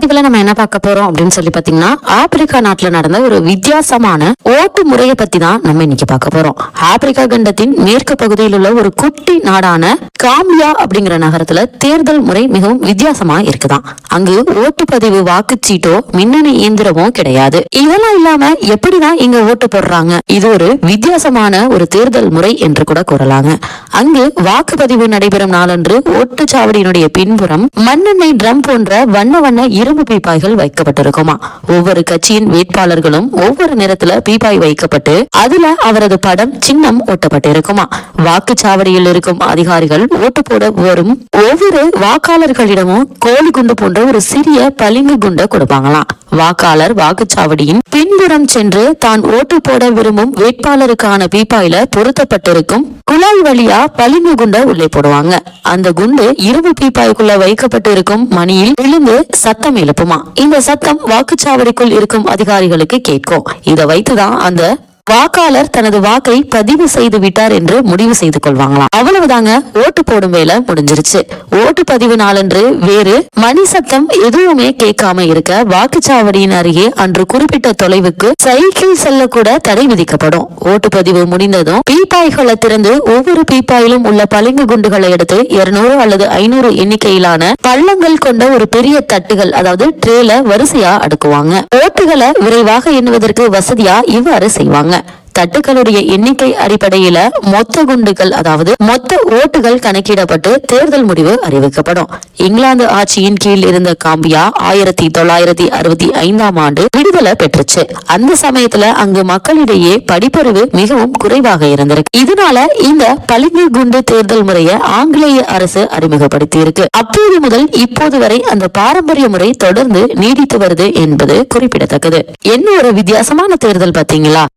பதிவுல நம்ம என்ன பார்க்க போறோம் அப்படின்னு சொல்லி பாத்தீங்கன்னா ஆப்பிரிக்கா நாட்டுல நடந்த ஒரு வித்தியாசமான ஓட்டு முறையை பத்தி தான் நம்ம இன்னைக்கு பார்க்க போறோம். ஆப்பிரிக்கா கண்டத்தின் மேற்கு பகுதியில் உள்ள ஒரு குட்டி நாடான காம்பியா அப்படிங்கிற நகரத்துல தேர்தல் முறை மிகவும் வித்தியாசமா இருக்குதான். அங்கு ஓட்டுப்பதிவு வாக்குச்சீட்டோ மின்னணு இயந்திரமோ கிடையாது. இதெல்லாம் இல்லாம எப்படிதான் இங்க ஓட்டு போடுறாங்க? இது ஒரு வித்தியாசமான ஒரு தேர்தல் முறை என்று கூட கூறலாங்க. அங்கு வாக்குப்பதிவு நடைபெறும் நாளன்று ஓட்டுச்சாவடியினுடைய பின்புறம் மண்ணெண்ணெய் ட்ரம் போன்ற வண்ண வண்ண இரு இரும்பு பீப்பாய்கள் வைக்கப்பட்டிருக்குமா? ஒவ்வொரு கட்சியின் வேட்பாளர்களும் ஒவ்வொரு நேரத்துல பீப்பாய் வைக்கப்பட்டு அதுல அவரது படம் சின்னம் ஒட்டப்பட்டிருக்குமா? வாக்குச்சாவடியில் இருக்கும் அதிகாரிகள் ஓட்டு போட வரும் ஒவ்வொரு வாக்காளர்களிடமும் கோழி குண்டு போன்ற ஒரு சிறிய பளிங்கு குண்டை கொடுப்பாங்களாம். வாக்காளர் வாக்குச்சாவடியின் பின்புறம் சென்று தான் ஓட்டு போட விரும்பும் வேட்பாளருக்கான பீப்பாயில பொருத்தப்பட்டிருக்கும் குழாய் வழியா பளிங்கு குண்டை உள்ளே போடுவாங்க. அந்த குண்டு இரும்பு பீப்பாய்க்குள்ள வைக்கப்பட்டு இருக்கும் மணியில் விழுந்து சத்தம் எழுப்புமா? இந்த சத்தம் வாக்குச்சாவடிக்குள் இருக்கும் அதிகாரிகளுக்கு கேட்கும். இதை வைத்துதான் அந்த வாக்காளர் தனது வாக்கை பதிவு செய்து விட்டார் என்று முடிவு செய்து கொள்வாங்களாம். அவ்வளவுதாங்க ஓட்டு போடும் வேலை முடிஞ்சிருச்சு. ஓட்டு பதிவு நாளன்று வேறு மணி சத்தம் எதுவுமே கேட்காம இருக்க வாக்குச்சாவடியின் அருகே அன்று குறிப்பிட்ட தொலைவுக்கு சைக்கிள் செல்ல கூட தடை விதிக்கப்படும். ஓட்டுப்பதிவு முடிந்ததும் பீப்பாய்களை திறந்து ஒவ்வொரு பீப்பாயிலும் உள்ள பளிங்கு குண்டுகளை எடுத்து இருநூறு அல்லது ஐநூறு எண்ணிக்கையிலான பள்ளங்கள் கொண்ட ஒரு பெரிய தட்டுகள் அதாவது ட்ரேல வரிசையா அடுக்குவாங்க. ஓட்டுகளை விரைவாக எண்ணுவதற்கு வசதியா இவ்வாறு செய்வாங்க. தட்டுகளுடைய எண்ணிக்கை அடிப்படையில மொத்த குண்டுகள் அதாவது மொத்த ஓட்டுகள் கணக்கிடப்பட்டு தேர்தல் முடிவு அறிவிக்கப்படும். இங்கிலாந்து ஆட்சியின் கீழ் இருந்த காம்பியா ஆயிரத்தி தொள்ளாயிரத்தி அறுபத்தி ஐந்தாம் ஆண்டு விடுதலை பெற்றுச்சு. அந்த சமயத்துல அங்கு மக்களிடையே படிப்பறிவு மிகவும் குறைவாக இருந்திருக்கு. இதனால இந்த பளிங்கு குண்டு தேர்தல் முறையை ஆங்கிலேய அரசு அறிமுகப்படுத்தி இருக்கு அப்போது முதல் இப்போது வரை அந்த பாரம்பரிய முறை தொடர்ந்து நீடித்து வருது என்பது குறிப்பிடத்தக்கது. என்ன ஒரு வித்தியாசமான தேர்தல் பாத்தீங்களா